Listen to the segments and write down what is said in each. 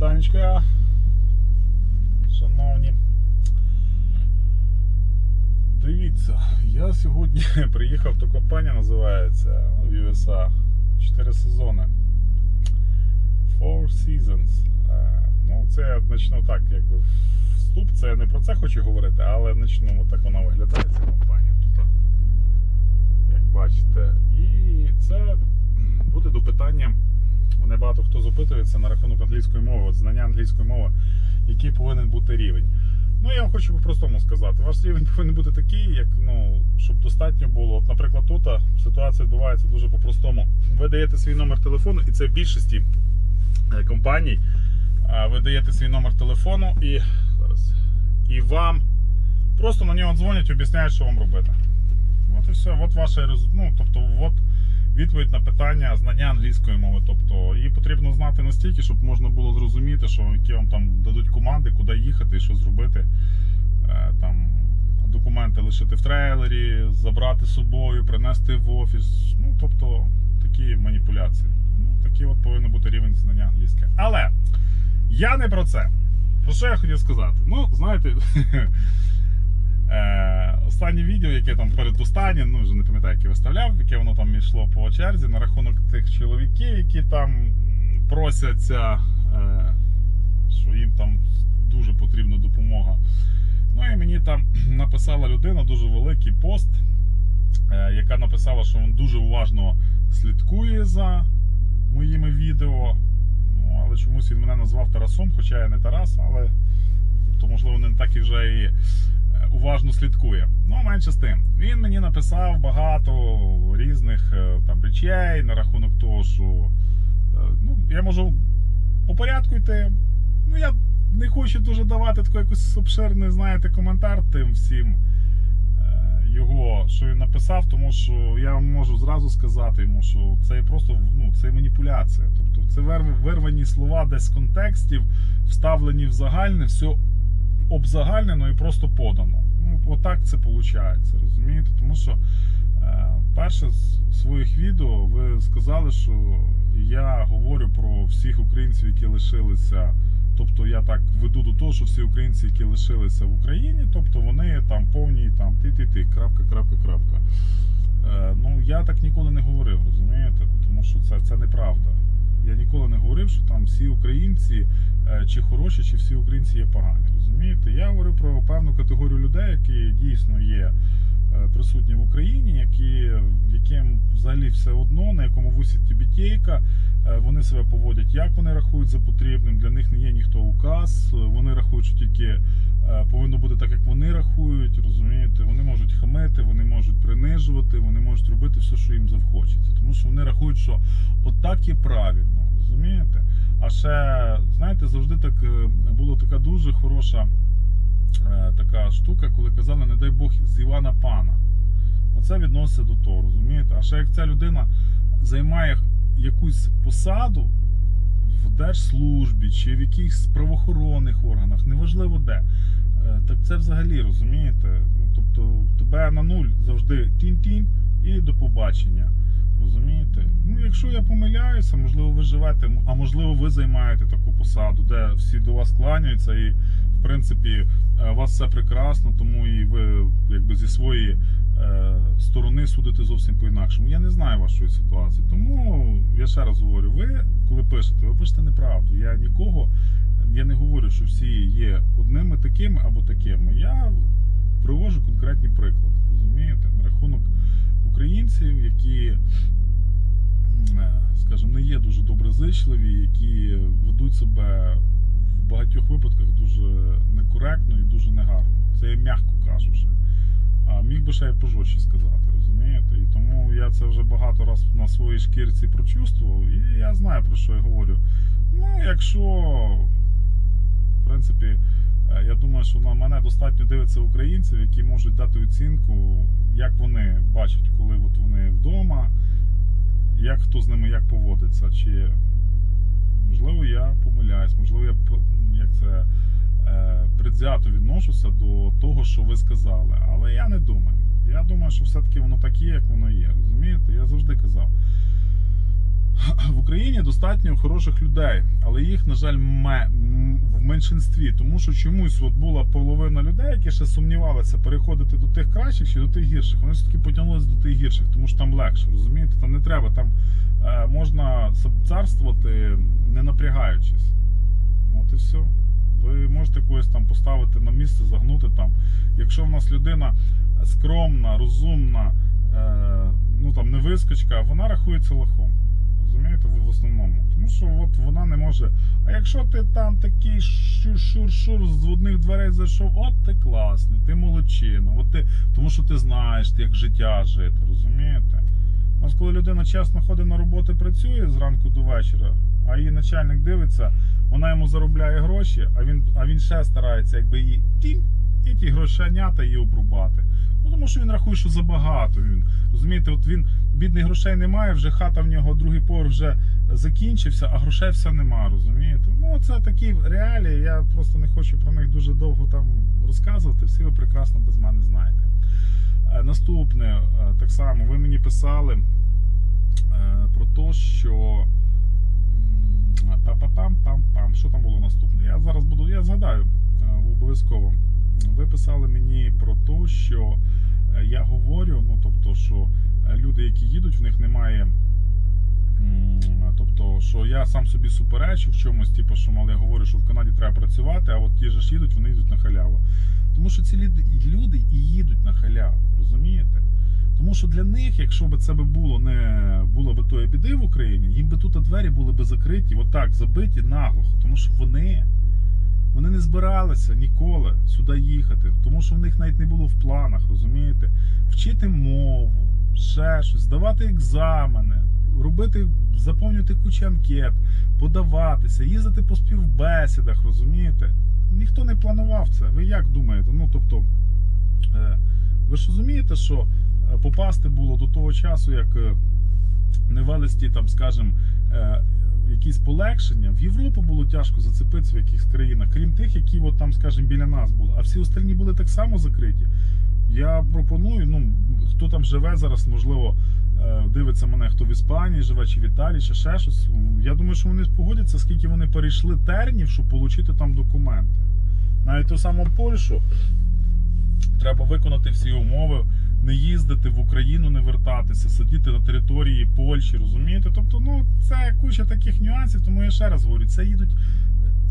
Вітанечка. Шановні. Дивіться, я сьогодні приїхав, то компанія називається в USA. 4 сезони. Four Seasons. Е, Ну, це я почну так, якби вступ. Це не про це хочу говорити, але почну так вона виглядає, ця компанія тут. Як бачите. І це буде до питання. Мене багато хто запитується на рахунок англійської мови, от знання англійської мови, який повинен бути рівень. Ну, я вам хочу по-простому сказати. Ваш рівень повинен бути такий, як, ну, щоб достатньо було. От, наприклад, тут ситуація відбувається дуже по-простому. Ви даєте свій номер телефону, і це в більшості е, компаній. Ви даєте свій номер телефону і зараз. І вам просто на нього дзвонять, об'ясняють, що вам робити. От і все, от резу- ну, тобто, от відповідь на питання знання англійської мови. Тобто її потрібно знати настільки, щоб можна було зрозуміти, що які вам там дадуть команди, куди їхати що зробити. Е, Там документи лишити в трейлері, забрати з собою, принести в офіс. Ну, тобто такі маніпуляції. Ну, такий от повинен бути рівень знання англійської. Але я не про це. Про що я хотів сказати? Ну, знаєте. Е, останнє відео, яке там передостаннє, ну вже не пам'ятаю, яке виставляв, яке воно там йшло по черзі на рахунок тих чоловіків, які там просяться, е, що їм там дуже потрібна допомога. Ну і мені там написала людина дуже великий пост, е, яка написала, що він дуже уважно слідкує за моїми відео. Ну, але чомусь він мене назвав Тарасом, хоча я не Тарас, але тобто, можливо, не так і вже і уважно слідкує. Ну, менше з тим. Він мені написав багато різних е, там речей на рахунок того, що е, ну, я можу по порядку йти. Ну, я не хочу дуже давати такий якийсь обширний, знаєте, коментар тим всім е, його, що він написав, тому що я вам можу зразу сказати йому, що це просто ну, це маніпуляція. Тобто це вир- вирвані слова десь з контекстів, вставлені в загальне, все обзагальнено і просто подано. Ну, отак це виходить, розумієте? Тому що е, перше з своїх відео ви сказали, що я говорю про всіх українців, які лишилися. Тобто я так веду до того, що всі українці, які лишилися в Україні, тобто вони там повні там ти-ти-ти, крапка, крапка, крапка. Е, ну я так ніколи не говорив, розумієте? Тому що це, це неправда. Я ніколи не говорив, що там всі українці е, чи хороші, чи всі українці є погані. Розумієте? Я говорю про певну категорію людей, які дійсно є присутні в Україні, які, яким взагалі все одно, на якому висить тібітейка, е, вони себе поводять, як вони рахують за потрібним. Для них не є ніхто указ. е, Вони рахують, що тільки е, повинно бути так, як вони рахують. Розумієте, вони можуть хамити, вони можуть принижувати, вони можуть робити все, що їм завхочеться. Тому що вони рахують, що отак є правильно. Розумієте? А ще, знаєте, завжди так е, була така дуже хороша е, така штука, коли казали, не дай Бог, з Івана Пана. Оце відноситься до того, розумієте? А ще як ця людина займає якусь посаду в держслужбі чи в якихось правоохоронних органах, неважливо де, е, так це взагалі розумієте? Ну, тобто тебе на нуль завжди тінь-тінь і до побачення. Розумієте? Ну, якщо я помиляюся, можливо, ви живете, а можливо, ви займаєте таку посаду, де всі до вас кланяються, і принципі е, у вас все прекрасно, тому і ви якби зі своєї е, сторони судите зовсім по-інакшому. Я не знаю вашої ситуації. Тому я ще раз говорю, ви коли пишете, ви пишете неправду. Я нікого я не говорю, що всі є одними такими або такими. Я привожу конкретні приклади, розумієте, на рахунок українців, які, е, скажімо, не є дуже доброзичливі, які ведуть себе багатьох випадках дуже некоректно і дуже негарно. Це я м'яко кажучи. А міг би ще й пожорстче сказати, розумієте? І тому я це вже багато разів на своїй шкірці прочувствував, і я знаю про що я говорю. Ну, якщо, в принципі, е, я думаю, що на мене достатньо дивиться українців, які можуть дати оцінку, як вони бачать, коли от вони вдома, як хто з ними як поводиться. Чи я помиляюсь, можливо, я як це е, предвзято відношуся до того, що ви сказали. Але я не думаю. Я думаю, що все-таки воно так є, як воно є. Розумієте? Я завжди казав. в Україні достатньо хороших людей, але їх, на жаль, в меншинстві. Тому що чомусь от була половина людей, які ще сумнівалися переходити до тих кращих чи до тих гірших. Вони все таки потягнулися до тих гірших, тому що там легше, розумієте? Там не треба, там е, можна царствувати не напрягаючись. От і все. Ви можете когось там поставити на місце, загнути там. Якщо в нас людина скромна, розумна, е, ну там не вискочка, вона рахується лохом. Розумієте, в основному. Тому що от вона не може. А якщо ти там такий шур-шур-шур з одних дверей зайшов, от ти класний, ти молодчина, от ти, тому що ти знаєш, як життя жити, розумієте? У нас коли людина чесно ходить на роботу, працює зранку до вечора, а її начальник дивиться, вона йому заробляє гроші, а він, а він ще старається, якби її тінь, і ті грошенята її обрубати. Ну тому що він рахує, що забагато. Він розумієте, от він бідних грошей немає, вже хата в нього, другий поверх вже закінчився, а грошей все нема, розумієте? Ну це такі реалії. Я просто не хочу про них дуже довго там розказувати. Всі ви прекрасно без мене знаєте. Е, Наступне, е, так само, ви мені писали е, про те, що м, па-па-пам-пам-пам. Що там було наступне? Я зараз буду, я згадаю е, обов'язково. Ви писали мені про те, що е, я говорю, ну тобто, що е, люди, які їдуть, в них немає. Тобто, що я сам собі суперечу в чомусь, типу, що мол, я говорю, що в Канаді треба працювати, а от ті ж їдуть, вони йдуть на халяву. Тому що ці люди і їдуть на халяву, розумієте? Тому що для них, якщо б це було не було б тої біди в Україні, їм би тут двері були б закриті, отак, забиті наглухо. Тому що вони, вони не збиралися ніколи сюди їхати, тому що в них навіть не було в планах, розумієте? Вчити мову, ще щось, здавати екзамени, робити, заповнювати кучу анкет, подаватися, їздити по співбесідах, розумієте? Ніхто не планував це. Ви як думаєте? Ну тобто, е, ви ж розумієте, що попасти було до того часу, як е, не велись там, скажімо, е, якісь полегшення. В Європу було тяжко зацепитися в якихось країнах, крім тих, які от там, скажімо, біля нас були. А всі остальні були так само закриті. Я пропоную, ну хто там живе зараз, можливо, е, дивиться мене, хто в Іспанії живе, чи в Італії, чи ще щось. Я думаю, що вони погодяться, скільки вони перейшли тернів, щоб отримати там документи. Навіть ту саму Польщу треба виконати всі умови, не їздити в Україну, не вертатися, сидіти на території Польщі, розумієте? Тобто, ну це куча таких нюансів, тому я ще раз говорю, це їдуть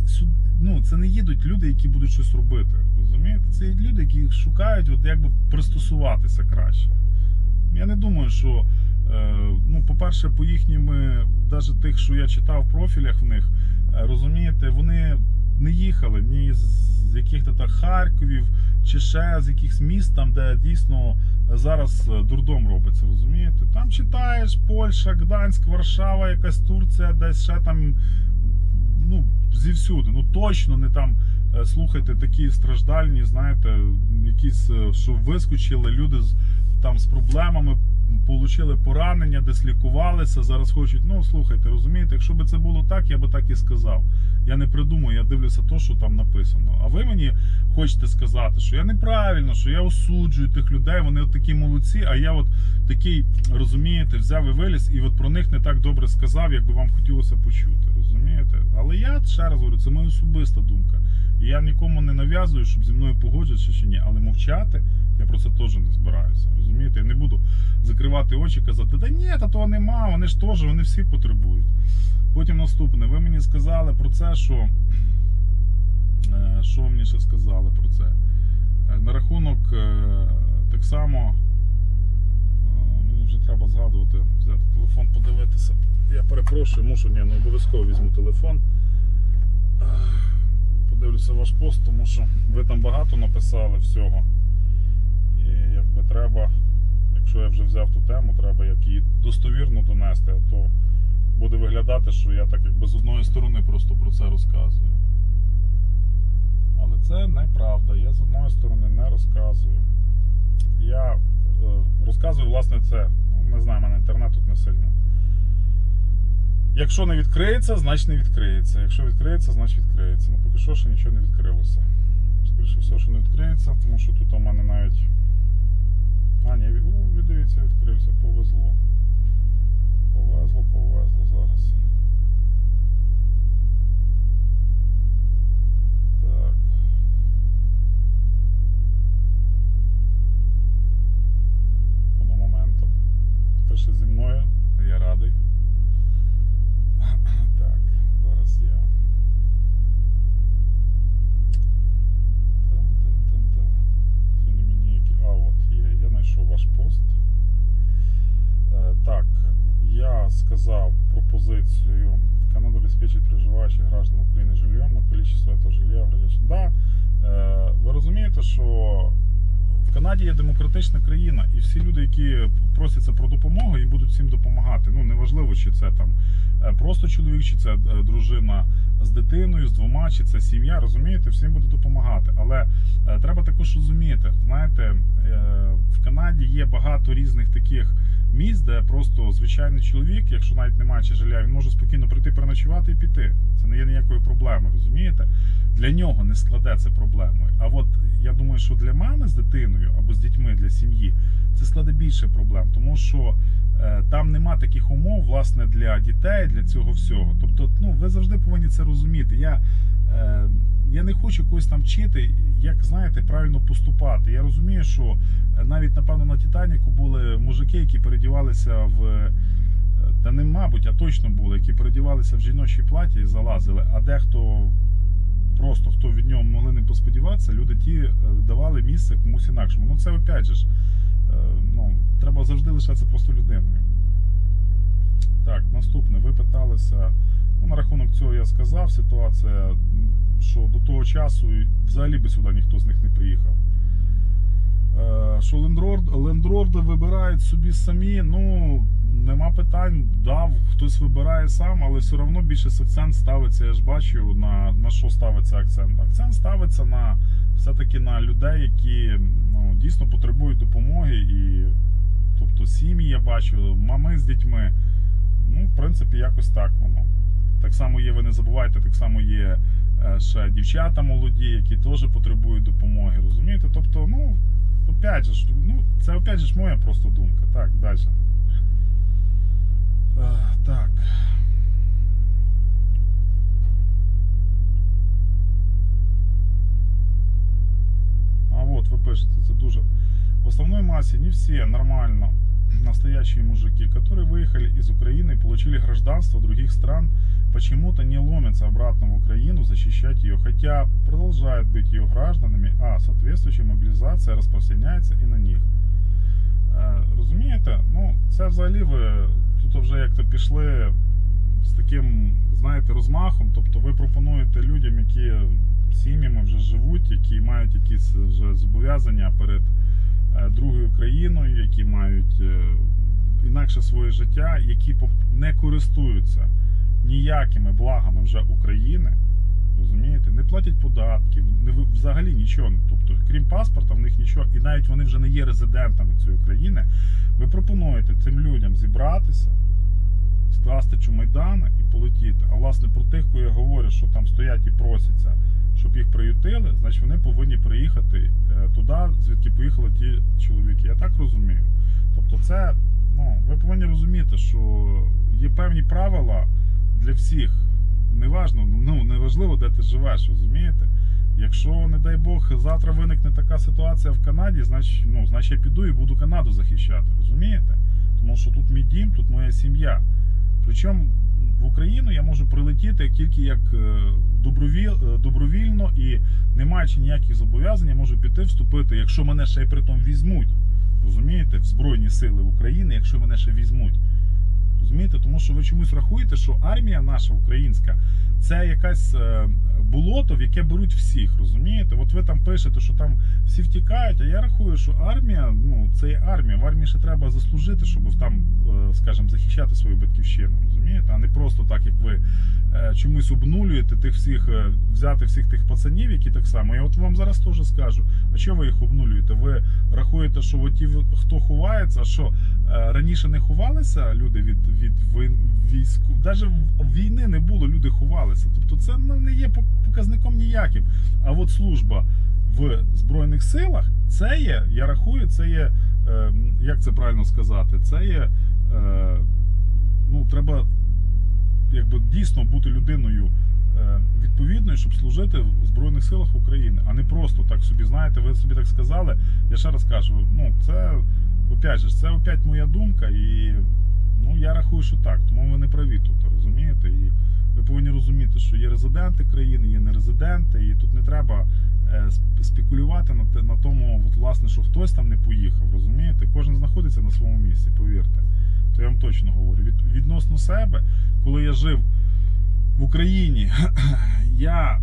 сюди. Ну, це не їдуть люди, які будуть щось робити. Розумієте? Це люди, які шукають, от якби пристосуватися краще. Я не думаю, що, е, ну, по-перше, по їхнім, навіть тих, що я читав в профілях в них, е, розумієте, вони не їхали ні з яких-то так Харковів, чи ще з якихось міст, там, де дійсно зараз е, дурдом робиться, розумієте? Там читаєш Польща, Гданськ, Варшава, якась Турція, десь ще там. Ну, зівсюди. Ну точно не там е, слухайте такі страждальні, знаєте, якісь, е, що вискочили люди з там з проблемами, отримали поранення, десь лікувалися, зараз хочуть. Ну, слухайте, розумієте, якщо б це було так, я би так і сказав. Я не придумаю, я дивлюся то, що там написано. А ви мені хочете сказати, що я неправильно, що я осуджую тих людей, вони от такі молодці, а я от такий, розумієте, взяв і виліз, і от про них не так добре сказав, як би вам хотілося почути. Розумієте? Але я ще раз говорю, це моя особиста думка. І я нікому не нав'язую, щоб зі мною погоджуватися чи ні, але мовчати я про це теж не збираюся. Розумієте? Я не буду закривати очі, казати, да ні, та того нема, вони ж теж, вони всі потребують. Потім наступне, ви мені сказали про це, що. е, Що ви мені ще сказали про це? Е, На рахунок е, так само. Мені вже треба згадувати, взяти телефон, подивитися. Я перепрошую, мушу, ні, ну обов'язково візьму телефон. Подивлюся ваш пост, тому що ви там багато написали всього. І якби треба, якщо я вже взяв ту тему, треба як її достовірно донести, то буде виглядати, що я так якби з одної сторони просто про це розказую. Але це неправда. Я з одної сторони не розказую. Я е, розказую, власне, це. Ну, Не знаю, мене інтернет тут не сильно. Якщо не відкриється, значить не відкриється. Якщо відкриється, значить відкриється. Ну поки що ще нічого не відкрилося. Скоріше все, що не відкриється, тому що тут у мене навіть. А, ні, о, ви дивіться, відкрився, повезло. Повезло, повезло зараз. Так. Воно моментом. Пише зі мною, я радий. Пропозицию. Канада обеспечить проживаючих граждан України жильем, но количество этого жилья ограничено. Да, е, ви розумієте, що в Канаді є демократична країна, і всі люди, які просяться про допомогу, їм будуть всім допомагати. Ну неважливо, чи це там е, просто чоловік, чи це е, дружина з дитиною, з двома, чи це сім'я. Розумієте, всім буде допомагати. Але треба також розуміти, знаєте, в Канаді є багато різних таких місць, де просто звичайний чоловік, якщо навіть немає чи жилья, він може спокійно прийти переночувати і піти. Це не є ніякою проблемою, розумієте? Для нього не складе це проблемою. А от я думаю, що для мами з дитиною або з дітьми для сім'ї це складе більше проблем, тому що е, там нема таких умов, власне, для дітей, для цього всього. Тобто, ну ви завжди повинні це розуміти. Я, е, не хочу когось там вчити, як знаєте, правильно поступати. Я розумію, що е, навіть напевно на Титаніку були мужики, які передівалися в. е, Та не мабуть, а точно були, які передівалися в жіночі платі і залазили, а дехто просто хто від нього могли не посподіватися, люди ті е, давали місце комусь інакшому. Ну це опять же ж, ну, треба завжди лишатися просто людиною. Так, наступне. Ви питалися. Ну, на рахунок цього я сказав. Ситуація, що до того часу взагалі би сюди ніхто з них не приїхав. Е, Що лендрорд, лендрорди вибирають собі самі, ну нема питань. Да, хтось вибирає сам, але все одно більше акцент ставиться, я ж бачу, на, на що ставиться акцент. Акцент ставиться на все-таки на людей, які ну, дійсно потребують допомоги. І, тобто сім'ї я бачу, мами з дітьми. Ну, в принципі, якось так воно. Так само є, ви не забувайте, так само є ще дівчата молоді, які теж потребують допомоги. Розумієте? Тобто, ну, опять же, ну, це опять же моя просто думка. Так, далі. Е, Так. А вот вы пишете, это дуже. В основной массе не все нормально настоящие мужики, которые выехали из Украины и получили гражданство других стран, почему-то не ломятся обратно в Украину защищать ее, хотя продолжают быть ее гражданами, а соответствующая мобилизация распространяется и на них. Е, Розумієте? Ну, це взагалі ви тут вже як-то пішли з таким, знаєте, розмахом. Тобто ви пропонуєте людям, які сім'ями вже живуть, які мають якісь вже зобов'язання перед е, другою країною, які мають е, інакше своє життя, які не користуються ніякими благами вже України. Розумієте, не платять податків, не взагалі нічого. Тобто, крім паспорта, в них нічого, і навіть вони вже не є резидентами цієї країни. Ви пропонуєте цим людям зібратися, скласти чумайдани і полетіти. А власне про тих, кого я говорю, що там стоять і просяться, щоб їх приютили, значить вони повинні приїхати е, туди, звідки поїхали ті чоловіки. Я так розумію. Тобто, це ну, ви повинні розуміти, що є певні правила для всіх. Неважно, ну неважливо, де ти живеш, розумієте? Якщо, не дай Бог, завтра виникне така ситуація в Канаді, значить, ну, значить я піду і буду Канаду захищати, розумієте? Тому що тут мій дім, тут моя сім'я. Причому в Україну я можу прилетіти тільки як е, е, добровільно і не маючи ніяких зобов'язань, я можу піти вступити, якщо мене ще й притом візьмуть. Розумієте, в Збройні Сили України, якщо мене ще візьмуть. Розумієте, тому що ви чомусь рахуєте, що армія наша українська це якась е, болото, в яке беруть всіх. Розумієте? От ви там пишете, що там всі втікають. А я рахую, що армія, ну це є армія. В армії ще треба заслужити, щоб там, е, скажімо, захищати свою батьківщину. Розумієте, а не просто так, як ви е, чомусь обнулюєте тих всіх, е, взяти всіх тих пацанів, які так само. Я от вам зараз теж скажу. А що ви їх обнулюєте? Ви рахуєте, що от ті, хто ховається, що е, раніше не ховалися люди від, від війську, навіть війни не було, люди ховалися. Тобто це ну, не є показником ніяким. А от служба в Збройних силах це є, я рахую, це є, е, як це правильно сказати, це є. Е, ну, треба якби дійсно бути людиною е, відповідною, щоб служити в Збройних силах України, а не просто так собі, знаєте, ви собі так сказали. Я ще раз кажу, ну це опять же, це опять моя думка, і ну я рахую, що так. Тому ви не праві тут, розумієте? І ви повинні розуміти, що є резиденти країни, є нерезиденти, і тут не треба е, спекулювати на, на тому, от, власне, що хтось там не поїхав, розумієте? Кожен знаходиться на своєму місці, повірте. То я вам точно говорю. Від, відносно себе, коли я жив в Україні, я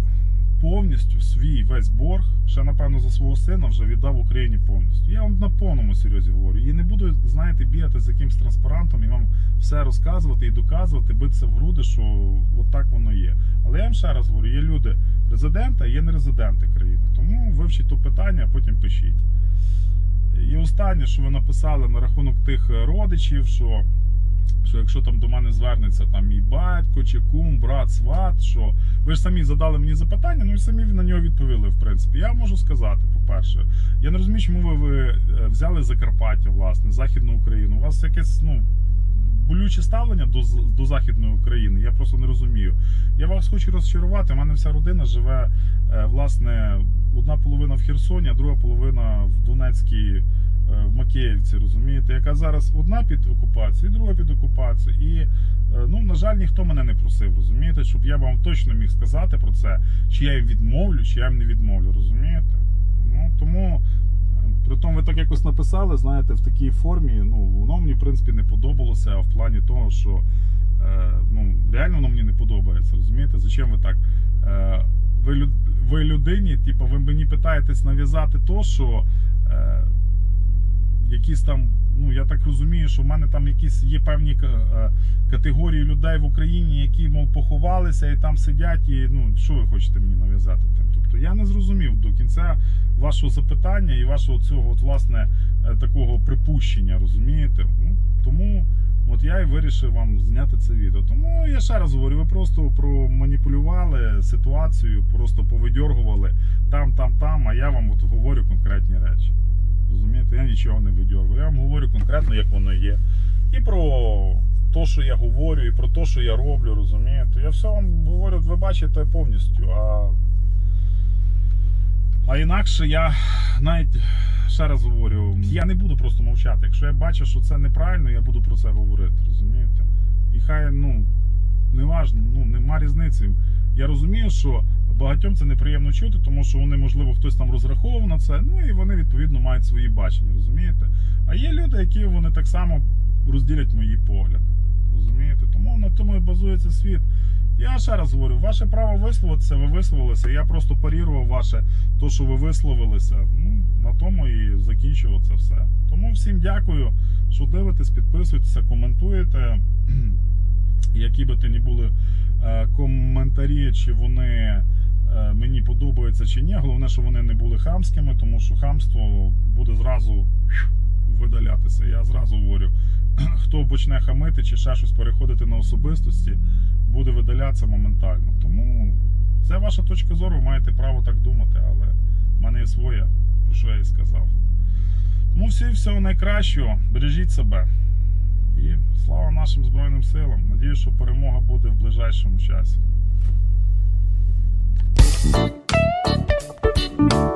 повністю свій весь борг, ще напевно за свого сина, вже віддав Україні повністю. Я вам на повному серйозі говорю. І не буду, знаєте, бігати з якимсь транспарантом і вам все розказувати і доказувати, битися в груди, що от так воно є. Але я вам ще раз говорю, є люди резиденти, є нерезиденти країни. Тому вивчіть то питання, а потім пишіть. І останнє, що ви написали на рахунок тих родичів, що, що якщо там до мене звернеться там мій батько чи кум, брат, сват, що ви ж самі задали мені запитання, ну і самі на нього відповіли. В принципі, я можу сказати, по-перше, я не розумію, чому ви, ви е, взяли Закарпаття, власне, Західну Україну. У вас якесь ну. Болюче ставлення до, до Західної України, я просто не розумію. Я вас хочу розчарувати. У мене вся родина живе, е, власне, одна половина в Херсоні, а друга половина в Донецькій, в Макіївці, розумієте, яка зараз одна під окупацією, друга під окупацією. І, е, ну, на жаль, ніхто мене не просив, розумієте, щоб я вам точно міг сказати про це, чи я їм відмовлю, чи я їм не відмовлю, розумієте? Ну, тому. Притом ви так якось написали, знаєте, в такій формі, ну, воно мені, в принципі, не подобалося в плані того, що е, ну, реально воно мені не подобається. Розумієте, зачем ви так? Е, ви, ви людині, типу, ви мені питаєтесь нав'язати то, що е, якісь там, ну я так розумію, що в мене там якісь є певні е, категорії людей в Україні, які, мов, поховалися і там сидять, і ну, що ви хочете мені нав'язати тим? Тобто я не зрозумів до кінця вашого запитання і вашого цього, от, власне, е, такого припущення, розумієте? Ну, тому от я і вирішив вам зняти це відео. Тому я ще раз говорю, ви просто проманіпулювали ситуацію, просто повидьоргували там, там, там, а я вам от говорю конкретні речі. Розумієте, я нічого не видьоргую. Я вам говорю конкретно, як воно є. І про те, що я говорю, і про те, що я роблю, розумієте. Я все вам говорю, ви бачите повністю. А, а інакше я навіть ще раз говорю, я не буду просто мовчати. Якщо я бачу, що це неправильно, я буду про це говорити, розумієте? І хай, ну, не ну, нема різниці. Я розумію, що багатьом це неприємно чути, тому що вони, можливо, хтось там розраховував на це, ну і вони відповідно мають свої бачення, розумієте? А є люди, які вони так само розділять мої погляди. Розумієте? Тому на тому і базується світ. Я ще раз говорю, ваше право висловитися, ви висловилися. Я просто парірував ваше, то, що ви висловилися. Ну, на тому і закінчував це все. Тому всім дякую, що дивитесь, підписуєтеся, коментуєте. Які би то ні були е, коментарі, чи вони мені подобаються чи ні. Головне, щоб вони не були хамськими, тому що хамство буде зразу видалятися. Я зразу говорю, хто почне хамити чи ще щось переходити на особистості, буде видалятися моментально. Тому це ваша точка зору, ви маєте право так думати, але в мене є своя, про що я і сказав. Тому всім всього найкращого, бережіть себе. І слава нашим Збройним силам. Надію, що перемога буде в ближайшому часі. Thank you.